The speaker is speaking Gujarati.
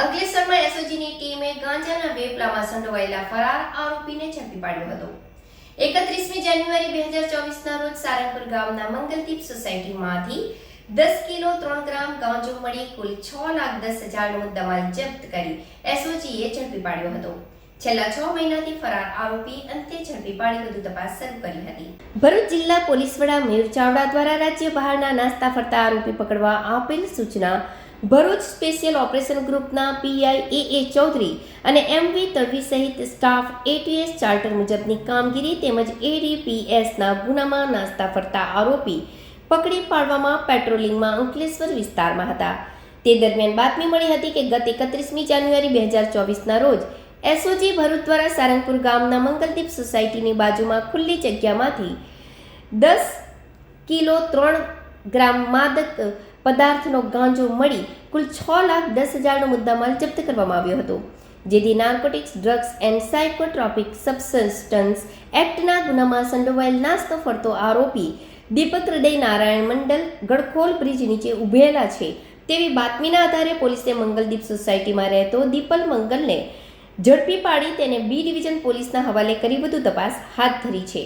અંકલેશ્વરમાં એસઓજીની ટીમે ગાંજાના વેપલામાં સંડોવાયેલા ફરાર આરોપીને ઝડપી પાડ્યો હતો. એકત્રીસમી જાન્યુઆરી બે હજાર ચોવીસના રોજ સારંગપુર ગામના મંગલદીપ સોસાયટીમાંથી દસ કિલો ત્રણ ગ્રામ ગાંજો મળી કુલ છ લાખ દસ હજારનો મુદ્દામાલ જપ્ત કરી એસઓજીએ ઝડપી પાડ્યો હતો. છેલ્લા છ મહિનાથી ફરાર આરોપી અંતે ઝડપી પાડી વધુ તપાસ શરૂ કરી હતી. ભરૂચ જિલ્લા પોલીસ વડા મયુર ચાવડા દ્વારા રાજ્ય બહારના નાસ્તા ફરતા આરોપી પકડવા આપેલ સૂચના ભરૂચ સ્પેશિયલ ઓપરેશન ગ્રુપના પીઆઈ એ એ ચૌધરી અને એમવી તડવી સહિત સ્ટાફ એટીએસ ચાર્ટર મુજબની કામગીરી તેમજ એડીપીએસના ગુનામાં નાસ્તા ફરતા આરોપી પકડી પાડવામાં પેટ્રોલિંગમાં અંકલેશ્વર વિસ્તારમાં હતા. તે દરમિયાન બાતમી મળી હતી કે ગત એકત્રીસમી જાન્યુઆરી બે હજાર ચોવીસના રોજ એસઓજી ભરૂચ દ્વારા સારંગપુર ગામના મંગલદીપ સોસાયટીની બાજુમાં ખુલ્લી જગ્યામાંથી દસ કિલો ત્રણ ગ્રામ માદક પદાર્થનો ગાંજો મળી કુલ છ લાખ દસ હજારનો મુદ્દામાલ જપ્ત કરવામાં આવ્યો હતો. જેથી narcotics drugs and psychotropic substance એક્ટના ગુનામાં સંડોવાયેલ નાસ્તો ફરતો આરોપી દીપક હૃદય નારાયણ મંડલ ગડખોલ બ્રિજ નીચે ઉભેલા છે. તેવી બાતમીના આધારે પોલીસે મંગલદીપ સોસાયટીમાં રહેતો દીપલ મંગલને ઝડપી પાડી તેને બી ડિવિઝન પોલીસના હવાલે કરી વધુ તપાસ હાથ ધરી છે.